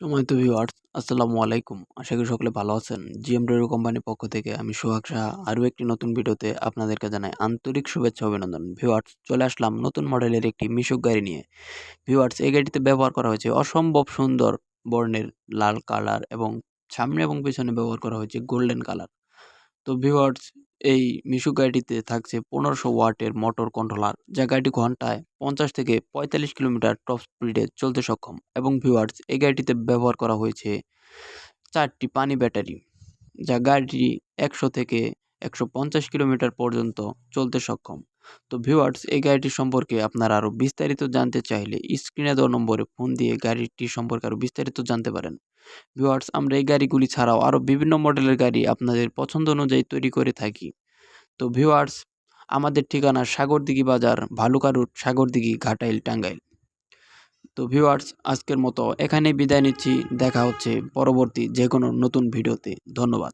সময়ত ভিউয়ার্স আসসালামু আলাইকুম। আশা করি সকলে ভালো আছেন। জিএমডব্লিউ কোম্পানির পক্ষ থেকে আমি সোহাগ সাহা আরও একটি নতুন ভিডিওতে আপনাদেরকে জানাই আন্তরিক শুভেচ্ছা অভিনন্দন। ভিউয়ার্স চলে আসলাম নতুন মডেলের একটি মিশুক গাড়ি নিয়ে। ভিউয়ার্স এই গাড়িতে ব্যবহার করা হয়েছে অসম্ভব সুন্দর বর্ণের লাল কালার এবং সামনে এবং পেছনে ব্যবহার করা হয়েছে গোল্ডেন কালার তো ভিউয়ার্স এই মিশু গাড়িটিতে থাকছে পনেরোশো ওয়াটের মোটর কন্ট্রোলার, যা গাড়িটি ঘন্টায় পঞ্চাশ থেকে পঁয়তাল্লিশ কিলোমিটার টপ স্পিডে চলতে সক্ষম এবং ভিউয়ার্স, এই গাড়িটিতে ব্যবহার করা হয়েছে চারটি পানি ব্যাটারি, যা গাড়িটি একশো থেকে একশো পঞ্চাশ কিলোমিটার পর্যন্ত চলতে সক্ষম। তো ভিউয়ার্স এই গাড়িটি সম্পর্কে আপনারা আরও বিস্তারিত জানতে চাইলে স্ক্রিনে দেওয়া নম্বরে ফোন দিয়ে গাড়িটি সম্পর্কে আরও বিস্তারিত জানতে পারেন। ভিউয়ার্স আমরা এই গাড়িগুলি ছাড়াও আরও বিভিন্ন মডেলের গাড়ি আপনাদের পছন্দ অনুযায়ী তৈরি করে থাকি। তো ভিউয়ার্স আমাদের ঠিকানা সাগরদিঘি বাজার, ভালুকা রুট, সাগরদিঘি ঘাটাইল টাঙ্গাইল তো ভিউয়ার্স আজকের মতো এখানেই বিদায় নিচ্ছি। দেখা হচ্ছে পরবর্তী যে কোনো নতুন ভিডিওতে। ধন্যবাদ।